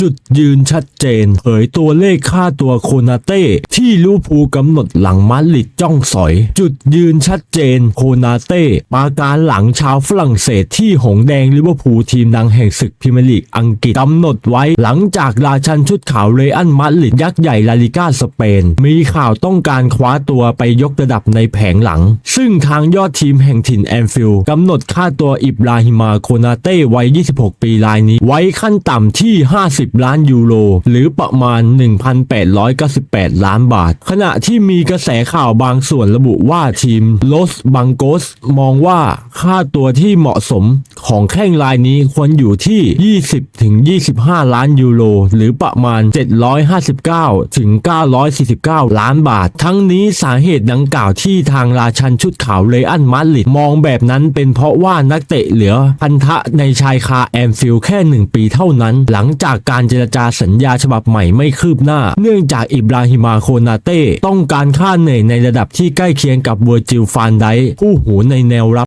จุดยืนชัดเจนเผยตัวเลขค่าตัวโคนาเต้ที่ลิเวอร์พูลกำหนดหลังมาดริดจ้องสอย จุดยืนชัดเจนโคนาเต้ปาการหลังชาวฝรั่งเศสที่หงแดงลิเวอร์พูลทีมดังแห่งศึกพรีเมียร์ลีกอังกฤษกำหนดไว้หลังจากราชันชุดขาวเรอันมาดริดยักษ์ใหญ่ลาลิก้าสเปน มีข่าวต้องการคว้าตัวไปยกระดับในแผงหลัง ซึ่งทางยอดทีมแห่งถิ่นแอนฟิลด์กำหนดค่าตัวอิบราฮิมาโคนาเต้วัย 26 ปีรายนี้ ไว้ขั้นต่ำที่ 50 10 ล้านยูโร หรือประมาณ 1,898 ล้านบาท ขณะที่มีกระแสข่าวบางส่วนระบุว่าทีมโลสบังโกสมองว่าค่าตัวที่เหมาะสม ของแข้งรายนี้ควรอยู่ที่ 20-25 ล้านยูโร หรือประมาณ 759ถึง949 ล้านบาท ทั้งนี้สาเหตุดังกล่าวที่ทางราชันชุดขาวเรอันมาดริดมองแบบนั้นเป็นเพราะว่านักเตะเหลือพันธะในชายคาแอมฟิลแค่ 1 ปีเท่านั้น หลังจากการเจรจาสัญญาฉบับใหม่ไม่คืบหน้า เนื่องจากอิบราฮิมาโคนาเต้ต้องการค่าเหนื่อยในระดับที่ใกล้เคียงกับเวอร์จิลฟานไดค์ผู้หูในแนวรับ